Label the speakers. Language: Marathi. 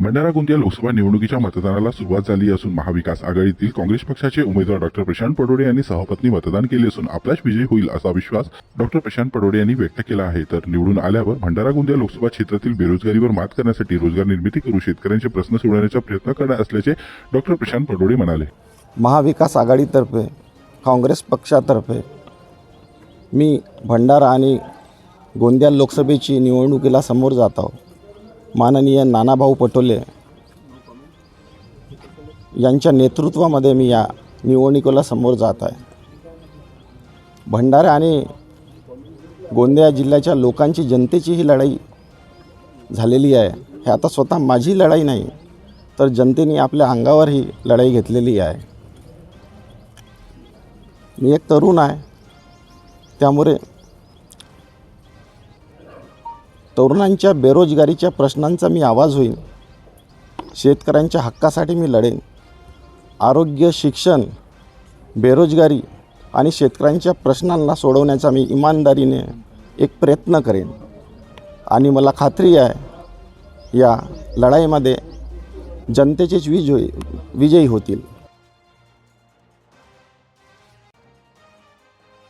Speaker 1: भंडारा गोंदिया लोकसभा निवडणुकीच्या मतदानाला सुरुवात झाली असून महाविकास आघाडीतील काँग्रेस पक्षाचे उमेदवार डॉक्टर प्रशांत पडोडे यांनी सहपत्नी मतदान केले असून आपलाच विजय होईल असा विश्वास डॉक्टर प्रशांत पडोडे यांनी व्यक्त केला आहे. तर निवडून आल्यावर भंडारा गोंदिया लोकसभा क्षेत्रातील बेरोजगारीवर मात करण्यासाठी रोजगार निर्मिती करू शेतकऱ्यांचे प्रश्न सोडवण्याचा प्रयत्न करणार असल्याचे डॉक्टर प्रशांत पडोडे म्हणाले.
Speaker 2: महाविकास आघाडीतर्फे काँग्रेस पक्षातर्फे मी भंडारा आणि गोंदिया लोकसभेची निवडणुकीला समोर जात आहोत माननीय नानाभाऊ पटोले यांच्या नेतृत्वामध्ये मी या निवडणुकीला समोर जात आहे. भंडारा आणि गोंदिया जिल्ह्याच्या लोकांची जनतेची ही लढाई झालेली आहे. हे आता स्वतः माझी लढाई नाही तर जनतेने आपल्या अंगावर ही लढाई घेतलेली आहे. मी एक तरुण आहे. त्यामुळे तरुणांच्या बेरोजगारीच्या प्रश्नांचा मी आवाज होईन शेतकऱ्यांच्या हक्कासाठी मी लढेन. आरोग्य शिक्षण बेरोजगारी आणि शेतकऱ्यांच्या प्रश्नांना सोडवण्याचा मी इमानदारीने एक प्रयत्न करेन. आणि मला खात्री आहे या लढाईमध्ये जनतेचेच विजयी विजयी होतील.